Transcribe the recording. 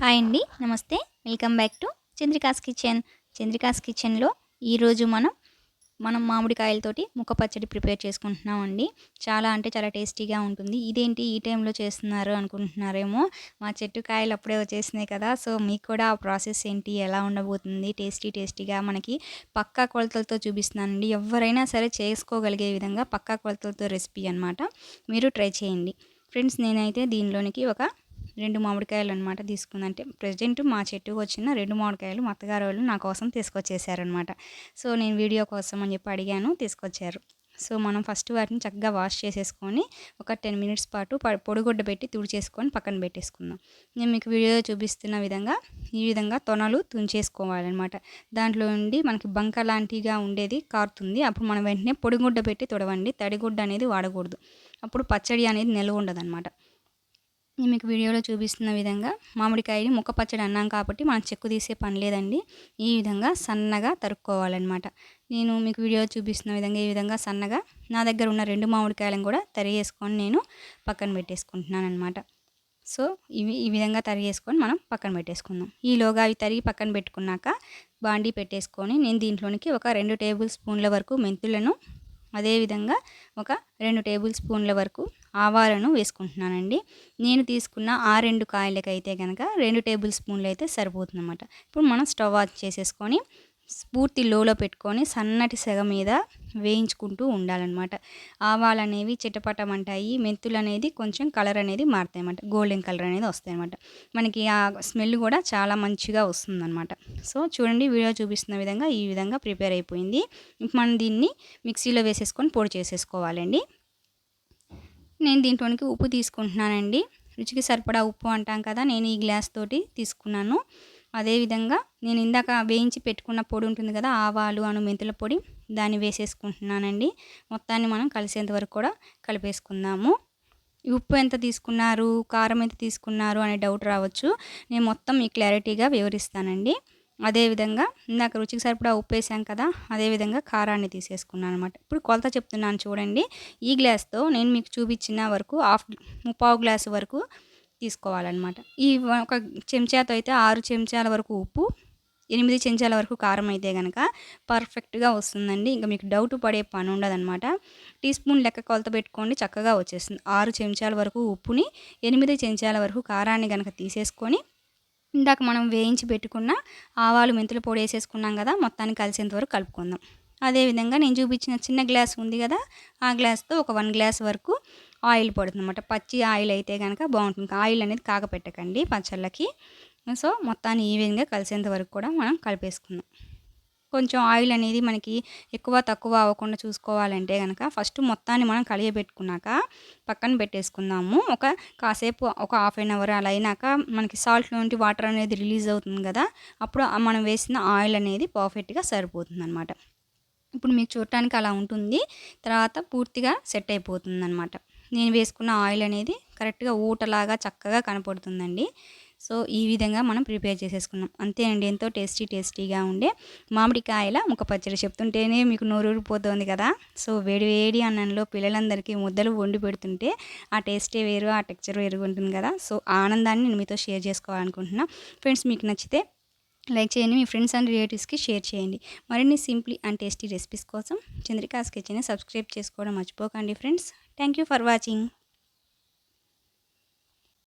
Hi అండి నమస్తే. Welcome back to Chandrika's kitchen Chandrika's కిచెన్లో ఈరోజు మనం మనం మామిడికాయలతోటి ముక్క పచ్చడి ప్రిపేర్ చేసుకుంటున్నాం అండి. చాలా అంటే చాలా టేస్టీగా ఉంటుంది. ఇదేంటి ఈ టైంలో చేస్తున్నారు అనుకుంటున్నారేమో. మా చెట్టు కాయలు అప్పుడే వచ్చేసినాయి కదా. సో మీకు కూడా ఆ ప్రాసెస్ ఏంటి? ఎలా ఉండబోతుంది? టేస్టీ టేస్టీగా మనకి పక్కా కొలతలతో చూపిస్తున్నానండి ఎవరైనా సరే చేసుకోగలిగే విధంగా పక్కా కొలతలతో రెసిపీ అనమాట మీరు ట్రై చేయండి. ఫ్రెండ్స్ నేనైతే దీనిలోనికి ఒక రెండు మామిడికాయలు అనమాట తీసుకుందంటే ప్రజెంట్ మా చెట్టుకు వచ్చిన రెండు మామిడికాయలు మా అత్తగారు వాళ్ళు నా కోసం తీసుకొచ్చేసారనమాట. సో నేను వీడియో కోసం అని చెప్పి అడిగాను తీసుకొచ్చారు. సో మనం ఫస్ట్ వాటిని చక్కగా వాష్ చేసేసుకొని ఒక టెన్ మినిట్స్ పాటు పొడిగుడ్డ పెట్టి తుడిచేసుకొని పక్కన పెట్టేసుకుందాం. నేను మీకు వీడియో చూపిస్తున్న విధంగా ఈ విధంగా తొనలు తుంచేసుకోవాలన్నమాట దాంట్లో నుండి మనకి బంక లాంటిగా ఉండేది కారుతుంది అప్పుడు మనం వెంటనే పొడిగుడ్డ పెట్టి తొడవండి. తడిగుడ్డ అనేది వాడకూడదు. అప్పుడు పచ్చడి అనేది నిల్వ ఉండదు అనమాట నేను మీకు వీడియోలో చూపిస్తున్న విధంగా మామిడికాయని ముక్క పచ్చడి అన్నాం కాబట్టి మనం చెక్కు తీసే పని లేదండి. ఈ విధంగా సన్నగా తరుక్కోవాలన్నమాట. నేను మీకు వీడియో చూపిస్తున్న విధంగా ఈ విధంగా సన్నగా నా దగ్గర ఉన్న రెండు మామిడికాయలను కూడా తరిగేసుకొని నేను పక్కన పెట్టేసుకుంటున్నాను అనమాట సో ఇవి ఈ విధంగా తరిగేసుకొని మనం పక్కన పెట్టేసుకుందాం. ఈలోగా అవి తరిగి పక్కన పెట్టుకున్నాక బాండీ పెట్టేసుకొని నేను దీంట్లోనికి ఒక రెండు టేబుల్ స్పూన్ల వరకు మెంతులను అదేవిధంగా ఒక రెండు టేబుల్ స్పూన్ల వరకు ఆవాలను వేసుకుంటున్నానండి. నేను తీసుకున్న ఆ రెండు కాయలకైతే కనుక రెండు టేబుల్ స్పూన్లు అయితే సరిపోతుందన్నమాట. ఇప్పుడు మనం స్టవ్ ఆఫ్ చేసేసుకొని పూర్తి లోలో పెట్టుకొని సన్నటి సెగ మీద వేయించుకుంటూ ఉండాలన్నమాట. ఆవాలు అనేవి చిటపటమంటాయి మెంతులు అనేది కొంచెం కలర్ అనేది మారుతాయి అన్నమాట గోల్డెన్ కలర్ అనేది వస్తాయి అన్నమాట మనకి ఆ స్మెల్ కూడా చాలా మంచిగా వస్తుందన్నమాట. సో చూడండి వీడియో చూపిస్తున్న విధంగా ఈ విధంగా ప్రిపేర్ అయిపోయింది. మనం దీన్ని మిక్సీలో వేసేసుకొని పొడి చేసేసుకోవాలండి. నేను దీంట్లోనికి ఉప్పు తీసుకుంటున్నానండి. రుచికి సరిపడా ఉప్పు అంటాం కదా నేను ఈ గ్లాస్ తోటి తీసుకున్నాను. అదేవిధంగా నేను ఇందాక వేయించి పెట్టుకున్న పొడి ఉంటుంది కదా ఆవాలు అను మెంతుల పొడి దాన్ని వేసేసుకుంటున్నానండి. మొత్తాన్ని మనం కలిసేంత వరకు కూడా కలిపేసుకుందాము. ఉప్పు ఎంత తీసుకున్నారు కారం ఎంత తీసుకున్నారు అనే డౌట్ రావచ్చు. నేను మొత్తం మీ క్లారిటీగా వివరిస్తానండి. అదేవిధంగా ఇందాక రుచికి సరిపడా ఉప్పు వేసాం కదా అదేవిధంగా కారాన్ని తీసేసుకున్నాను అనమాట ఇప్పుడు కొలత చెప్తున్నాను చూడండి. ఈ గ్లాస్తో నేను మీకు చూపించిన వరకు హాఫ్ ముప్పావు గ్లాసు వరకు తీసుకోవాలన్నమాట. ఈ ఒక చెంచాతో అయితే ఆరు చెంచాల వరకు ఉప్పు ఎనిమిది చెంచాల వరకు కారం అయితే కనుక పర్ఫెక్ట్గా వస్తుందండి. ఇంకా మీకు డౌట్ పడే పని ఉండదన్నమాట. టీ స్పూన్ లెక్క కొలత పెట్టుకోండి చక్కగా వచ్చేస్తుంది. ఆరు చెంచాల వరకు ఉప్పుని ఎనిమిది చెంచాల వరకు కారాన్ని కనుక తీసేసుకొని ఇందాక మనం వేయించి పెట్టుకున్న ఆవాలు మెంతులు పొడి వేసేసుకున్నాం కదా మొత్తాన్ని కలిసేంత వరకు కలుపుకుందాం. అదేవిధంగా నేను చూపించిన చిన్న గ్లాస్ ఉంది కదా ఆ గ్లాస్తో ఒక వన్ గ్లాస్ వరకు ఆయిల్ పడుతుంది అనమాట పచ్చి ఆయిల్ అయితే కనుక బాగుంటుంది. ఆయిల్ అనేది కాగపెట్టకండి పచ్చళ్ళకి. సో మొత్తాన్ని ఈ విధంగా కలిసేంత వరకు కూడా మనం కలిపేసుకుందాం. కొంచెం ఆయిల్ అనేది మనకి ఎక్కువ తక్కువ అవ్వకుండా చూసుకోవాలంటే కనుక ఫస్ట్ మొత్తాన్ని మనం కలియబెట్టుకున్నాక పక్కన పెట్టేసుకుందాము. ఒక కాసేపు ఒక హాఫ్ అన్ అవర్ అలా అయినాక మనకి సాల్ట్ నుండి వాటర్ అనేది రిలీజ్ అవుతుంది కదా అప్పుడు మనం వేసిన ఆయిల్ అనేది పర్ఫెక్ట్గా సరిపోతుంది అనమాట ఇప్పుడు మీకు చూడటానికి అలా ఉంటుంది. తర్వాత పూర్తిగా సెట్ అయిపోతుంది అనమాట నేను వేసుకున్న ఆయిల్ అనేది కరెక్ట్గా ఊటలాగా చక్కగా కనపడుతుందండి. సో ఈ విధంగా మనం ప్రిపేర్ చేసేసుకున్నాం. అంతేనండి ఎంతో టేస్టీ టేస్టీగా ఉండే మామిడికాయల ముఖ పచ్చడి చెప్తుంటేనే మీకు నోరూరిపోతుంది కదా. సో వేడి వేడి అన్నంలో పిల్లలందరికీ ముద్దలు వండి పెడుతుంటే ఆ టేస్టే వేరు ఆ టెక్చర్ వేరుగా ఉంటుంది కదా. సో ఆనందాన్ని నేను మీతో షేర్ చేసుకోవాలనుకుంటున్నా. ఫ్రెండ్స్ మీకు నచ్చితే లైక్ చేయండి మీ ఫ్రెండ్స్ అండ్ రిలేటివ్స్కి షేర్ చేయండి. మరిన్ని సింప్లీ అండ్ టేస్టీ రెసిపీస్ కోసం చంద్రికాస్ కిచెన్ సబ్స్క్రైబ్ చేసుకోవడం మర్చిపోకండి friends. Thank you for watching.